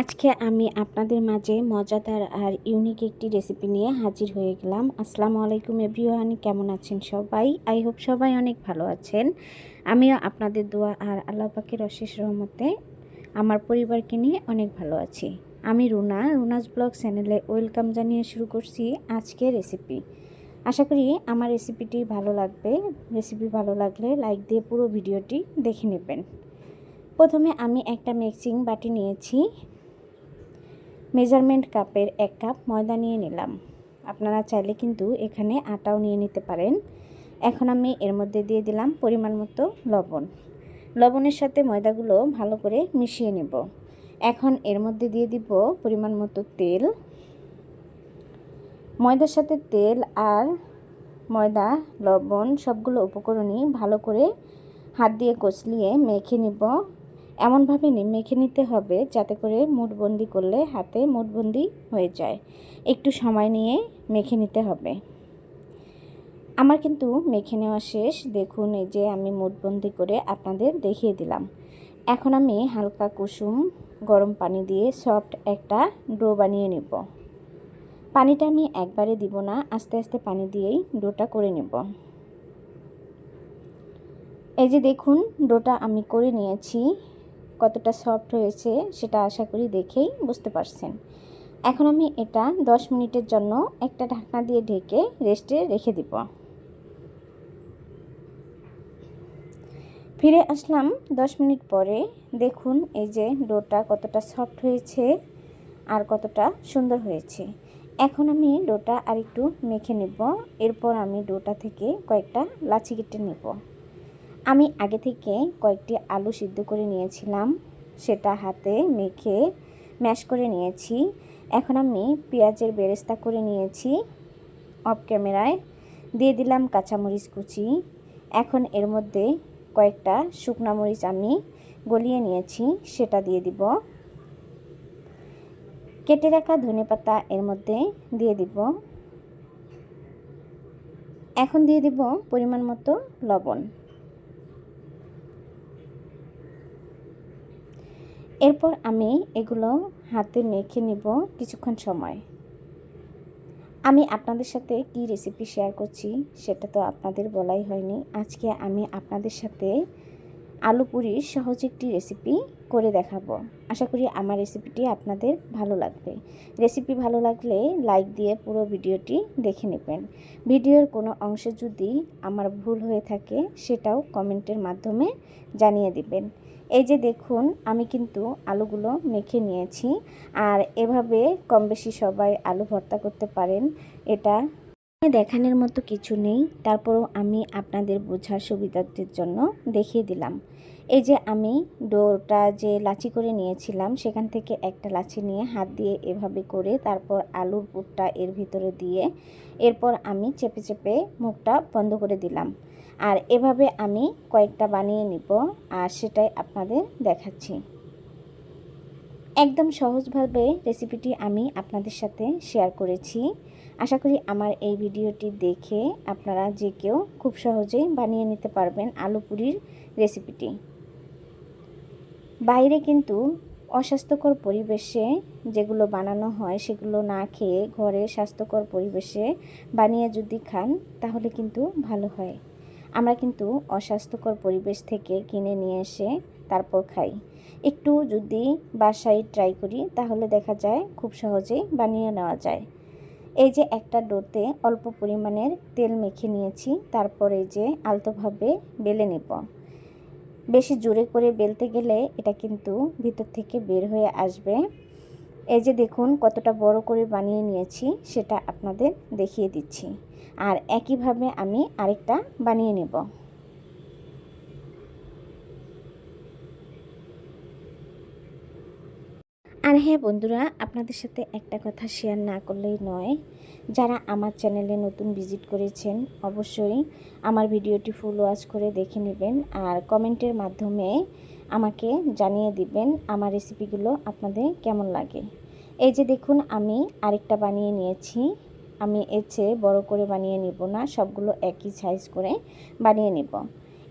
আজকে আমি আপনাদের মাঝে মজাদার আর ইউনিক একটি রেসিপি নিয়ে হাজির হয়ে গেলাম। আসসালামু আলাইকুম এভরিওয়ান কেমন আছেন সবাই? আই হোপ সবাই অনেক ভালো আছেন। আমিও আপনাদের দোয়া আর আল্লাহ পাকের অশেষ রহমতে আমার পরিবারকে নিয়ে অনেক ভালো আছি। আমি রুনা, রুনাস ব্লগ চ্যানেলে ওয়েলকাম জানিয়ে শুরু করছি আজকে রেসিপি আশা করি আমার রেসিপিটি ভালো লাগবে। রেসিপি ভালো লাগলে লাইক দিয়ে পুরো ভিডিওটি দেখে নেবেন। প্রথমে আমি একটা মিক্সিং বাটি নিয়েছি। মেজারমেন্ট কাপের এক কাপ ময়দা নিয়ে নিলাম। আপনারা চাইলে কিন্তু এখানে আটাও নিয়ে নিতে পারেন। এখন আমি এর মধ্যে দিয়ে দিলাম পরিমাণ মতো লবণ। লবণের সাথে ময়দাগুলো ভালো করে মিশিয়ে নেব। এখন এর মধ্যে দিয়ে দিব পরিমাণ মতো তেল। ময়দার সাথে তেল আর ময়দা, লবণ সবগুলো উপকরণই ভালো করে হাত দিয়ে কচলিয়ে মেখে নিব। এমনভাবে মেখে নিতে হবে যাতে করে মুঠবন্দি করলে হাতে মুঠবন্দি হয়ে যায়। একটু সময় নিয়ে মেখে নিতে হবে। আমার কিন্তু মেখে নেওয়া শেষ। দেখুন, এই যে আমি মুঠবন্দি করে আপনাদের দেখিয়ে দিলাম। এখন আমি হালকা কুসুম গরম পানি দিয়ে সফট একটা ডো বানিয়ে নেব। পানিটা আমি একবারে দিব না, আস্তে আস্তে পানি দিয়েই ডোটা করে নেব। এই যে দেখুন, ডোটা আমি করে নিয়েছি। কতটা সফট হয়েছে সেটা আশা করি দেখেই বুঝতে পারছেন। এখন আমি এটা 10 মিনিটের জন্য একটা ঢাকনা দিয়ে ঢেকে রেস্টে রেখে দিব। ফিরে আসলাম 10 মিনিট পরে। দেখুন এই যে ডোটা কতটা সফট হয়েছে আর কতটা সুন্দর হয়েছে। এখন আমি ডোটা আর একটু মেখে নেব। এরপর আমি ডোটা থেকে কয়েকটা লাচি কেটে নেব। আমি আগে থেকে কয়েকটি আলু সিদ্ধ করে নিয়েছিলাম। সেটা হাতে মেখে ম্যাশ করে নিয়েছি। এখন আমি পেঁয়াজের বেরেস্তা করে নিয়েছি। অফ ক্যামেরায় দিয়ে দিলাম কাঁচামরিচ কুচি। এখন এর মধ্যে কয়েকটা শুকনা মরিচ আমি গলিয়ে নিয়েছি, সেটা দিয়ে দিব। কেটে রাখা ধনে পাতা এর মধ্যে দিয়ে দিব। এখন দিয়ে দিব পরিমাণ মতো লবণ। এরপর আমি এগুলো হাতে মেখে নেব কিছুক্ষণ সময়। আমি আপনাদের সাথে কি রেসিপি শেয়ার করছি সেটা তো আপনাদের বলাই হয়নি। আজকে আমি আপনাদের সাথে আলু পুরির সহজ একটি রেসিপি করে দেখাবো। আশা করি আমার রেসিপিটি আপনাদের ভালো লাগবে। রেসিপি ভালো লাগলে লাইক দিয়ে পুরো ভিডিওটি দেখে নেবেন। ভিডিওর কোনো অংশ যদি আমার ভুল হয়ে থাকে, সেটাও কমেন্টের মাধ্যমে জানিয়ে দিবেন। এই যে দেখুন, আমি কিন্তু আলুগুলো মেখে নিয়েছি। আর এভাবে কম বেশি সবাই আলু ভর্তা করতে পারেন। এটা দেখানোর মতো কিছু নেই। তারপরও আমি আপনাদের বোঝার সুবিধার্থের জন্য দেখিয়ে দিলাম। এই যে আমি ডোটা যে লাচি করে নিয়েছিলাম, সেখান থেকে একটা লাচি নিয়ে হাত দিয়ে এভাবে করে তারপর আলুর পুরটা এর ভিতরে দিয়ে এরপর আমি চেপে চেপে মুখটা বন্ধ করে দিলাম। আর এভাবে আমি কয়েকটা বানিয়ে নিব আর সেটাই আপনাদের দেখাচ্ছি। একদম সহজভাবে রেসিপিটি আমি আপনাদের সাথে শেয়ার করেছি। আশা করি আমার এই ভিডিওটি দেখে আপনারা যে কেউ খুব সহজেই বানিয়ে নিতে পারবেন আলু পুরির রেসিপিটি বাইরে কিন্তু অস্বাস্থ্যকর পরিবেশে যেগুলো বানানো হয় সেগুলো না খেয়ে ঘরে স্বাস্থ্যকর পরিবেশে বানিয়ে যদি খান তাহলে কিন্তু ভালো হয়। আমরা কিন্তু অস্বাস্থ্যকর পরিবেশ থেকে কিনে নিয়ে এসে তারপর খাই। একটু যদি বাসায় ট্রাই করি, তাহলে দেখা যায় খুব সহজেই বানিয়ে নেওয়া যায়। এই যে একটা ডোতে অল্প পরিমাণের তেল মেখে নিয়েছি, তারপরে যে আলতোভাবে বেলে নেব। বেশি জোরে করে বেলতে গেলে এটা কিন্তু ভিতর থেকে বের হয়ে আসবে। এই যে দেখুন কতটা বড় করে বানিয়ে নিয়েছি, সেটা আপনাদের দেখিয়ে দিচ্ছি। আর একইভাবে আমি আরেকটা বানিয়ে নেব। আর হ্যাঁ বন্ধুরা, আপনাদের সাথে একটা কথা শেয়ার না করলেই নয়। যারা আমার চ্যানেলে নতুন ভিজিট করেছেন, অবশ্যই আমার ভিডিওটি ফুল ওয়াচ করে দেখে নেবেন আর কমেন্টের মাধ্যমে আমাকে জানিয়ে দিবেন আমার রেসিপিগুলো আপনাদের কেমন লাগে। এই যে দেখুন, আমি আরেকটা বানিয়ে নিয়েছি। আমি এর চেয়ে বড়ো করে বানিয়ে নিব না, সবগুলো একই সাইজ করে বানিয়ে নিব।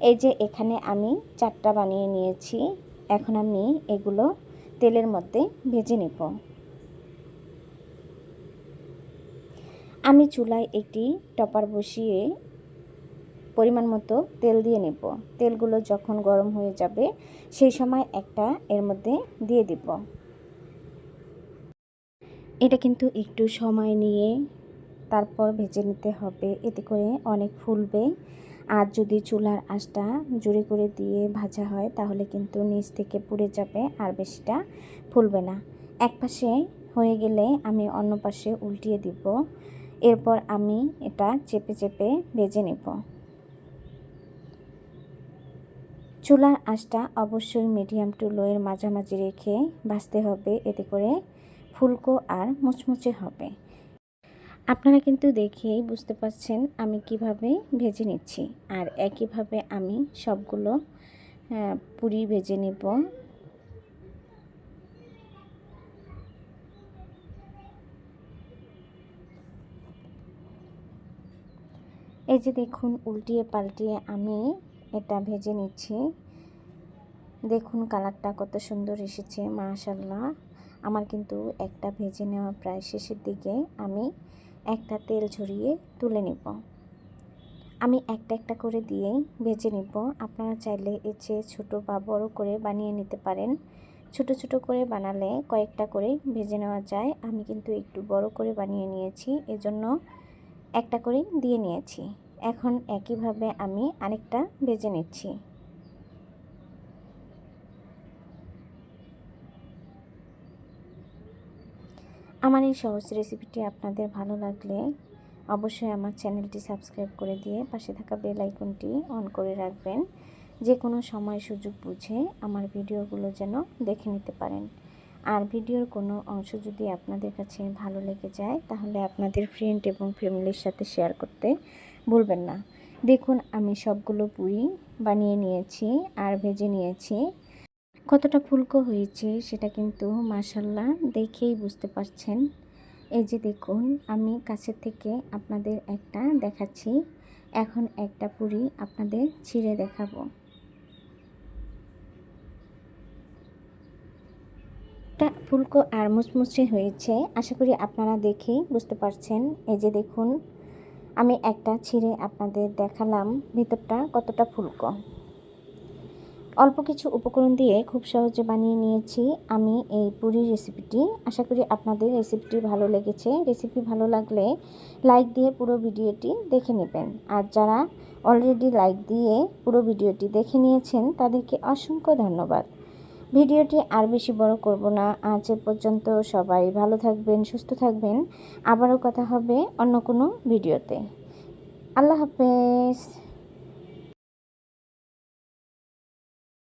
এই যে এখানে আমি চারটা বানিয়ে নিয়েছি, এখন আমি এগুলো তেলের মধ্যে ভেজে নেব। আমি চুলায় একটি টপার বসিয়ে পরিমাণ মতো তেল দিয়ে নেব। তেলগুলো যখন গরম হয়ে যাবে, সেই সময় একটা এর মধ্যে দিয়ে দিব। এটা কিন্তু একটু সময় নিয়ে তারপর ভেজে নিতে হবে। এতে করে অনেক ফুলবে। আর যদি চুলার আঁচটা জোরে করে দিয়ে ভাজা হয়, তাহলে কিন্তু নিচ থেকে পুড়ে যাবে আর বেশিটা ফুলবে না। এক পাশে হয়ে গেলে আমি অন্য পাশে উল্টিয়ে দিব। এরপর আমি এটা চেপে চেপে ভেজে নেব। চুলার আঁচটা অবশ্যই মিডিয়াম টু লোয়ের মাঝামাঝি রেখে ভাজতে হবে। এতে করে ফুলকো আর মুচমুচে হবে। আপনারা কিন্তু দেখেই বুঝতে পারছেন আমি কীভাবে ভেজে নিচ্ছি। আর একইভাবে আমি সবগুলো পুরি ভেজে নেব। এই যে দেখুন, উল্টিয়ে পাল্টিয়ে আমি এটা ভেজে নিচ্ছি। দেখুন, কালারটা কত সুন্দর এসেছে মাশাল্লাহ আমার কিন্তু একটা ভেজে নেওয়া প্রায় শেষের দিকে আমি একটা তেল ঝরিয়ে তুলে নিব। আমি একটা একটা করে দিয়েই ভেজে নিব। আপনারা চাইলে এর চেয়ে ছোটো বা বড় করে বানিয়ে নিতে পারেন। ছোট ছোট করে বানালে কয়েকটা করে ভেজে নেওয়া যায়। আমি কিন্তু একটু বড় করে বানিয়ে নিয়েছি, এজন্য একটা করে দিয়ে নিয়েছি। এখন একইভাবে আমি আরেকটা ভেজে নিচ্ছি। আমার এই সহজ রেসিপিটি আপনাদের ভালো লাগলে অবশ্যই আমার চ্যানেলটি সাবস্ক্রাইব করে দিয়ে পাশে থাকা বেল আইকনটি অন করে রাখবেন। যে কোনো সময় সুযোগ বুঝে আমার ভিডিওগুলো যেন দেখে নিতে পারেন। আর ভিডিওর কোনো অংশ যদি আপনাদের কাছে ভালো লেগে যায়, তাহলে আপনাদের ফ্রেন্ড এবং ফ্যামিলির সাথে শেয়ার করতে ভুলবেন না। দেখুন, আমি সবগুলো পুরি বানিয়ে নিয়েছি আর ভেজে নিয়েছি। কতটা ফুলকো হয়েছে সেটা কিন্তু মাসাল্লাহ দেখেই বুঝতে পারছেন। এই যে দেখুন, আমি কাছের থেকে আপনাদের একটা দেখাচ্ছি। এখন একটা পুরি আপনাদের ছিঁড়ে দেখাবো। ফুলকো আর মুচমুচে হয়েছে, আশা করি আপনারা দেখেই বুঝতে পারছেন। এই যে দেখুন, আমি একটা ছিঁড়ে আপনাদের দেখালাম ভিতরটা কতটা ফুলকো। অল্প কিছু উপকরণ দিয়ে খুব সহজে বানিয়ে নিয়েছি আমি এই পুরি রেসিপিটি আশা করি আপনাদের রেসিপিটি ভালো লেগেছে। রেসিপি ভালো লাগলে লাইক দিয়ে পুরো ভিডিওটি দেখে নেবেন। আর যারা অলরেডি লাইক দিয়ে পুরো ভিডিওটি দেখে নিয়েছেন, তাদেরকে অসংখ্য ধন্যবাদ। ভিডিওটি আর বেশি বড় করব না। আজ এ পর্যন্ত সবাই ভালো থাকবেন, সুস্থ থাকবেন। আবারও কথা হবে অন্য কোনো ভিডিওতে। আল্লাহ হাফেজ।